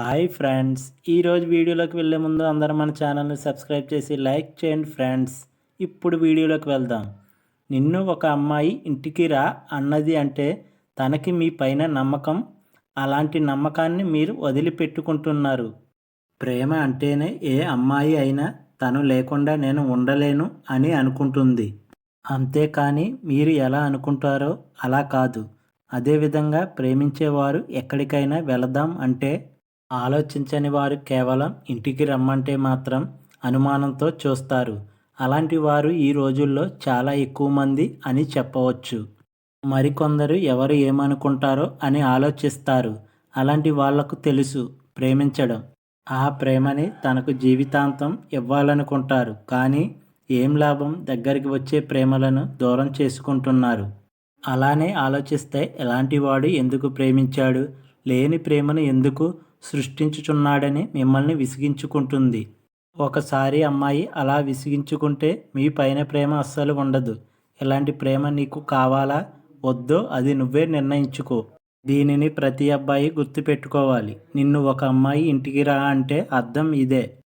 Hi friends. ఈరోజు వీడియోలోకి వెళ్ళే ముందు అందరూ మన ఛానల్ని సబ్స్క్రైబ్ చేసి లైక్ చేయండి ఫ్రెండ్స్. ఇప్పుడు వీడియోలోకి వెళ్దాం. నిన్ను ఒక అమ్మాయి ఇంటికి రా అన్నది అంటే తనకి మీ పైన నమ్మకం. అలాంటి నమ్మకాన్ని మీరు వదిలిపెట్టుకుంటున్నారు. ప్రేమ అంటేనే ఏ అమ్మాయి అయినా తను లేకుండా నేను ఉండలేను అని అనుకుంటుంది. అంతేకాని మీరు ఎలా అనుకుంటారో అలా కాదు. అదేవిధంగా ప్రేమించేవారు ఎక్కడికైనా వెళదాం అంటే ఆలోచించని వారు కేవలం ఇంటికి రమ్మంటే మాత్రం అనుమానంతో చూస్తారు. అలాంటి వారు ఈ రోజుల్లో చాలా ఎక్కువ మంది అని చెప్పవచ్చు. మరికొందరు ఎవరు ఏమనుకుంటారో అని ఆలోచిస్తారు. అలాంటి వాళ్ళకు తెలుసు ప్రేమించడం. ఆ ప్రేమని తనకు జీవితాంతం ఇవ్వాలనుకుంటారు. కానీ ఏం లాభం దగ్గరికి వచ్చే ప్రేమలను దూరం చేసుకుంటున్నారు. అలానే ఆలోచిస్తే ఎలాంటి వాడు ఎందుకు ప్రేమించాడు? లేని ప్రేమను ఎందుకు సృష్టించుచున్నాడని మిమ్మల్ని విసిగించుకుంటుంది. ఒకసారి అమ్మాయి అలా విసిగించుకుంటే మీ పైన ప్రేమ అస్సలు ఉండదు. ఇలాంటి ప్రేమ నీకు కావాలా? వద్దో అది నువ్వే నిర్ణయించుకో. దీనిని ప్రతి అబ్బాయి గుర్తుపెట్టుకోవాలి. నిన్ను ఒక అమ్మాయి ఇంటికి రా అంటే అర్థం ఇదే.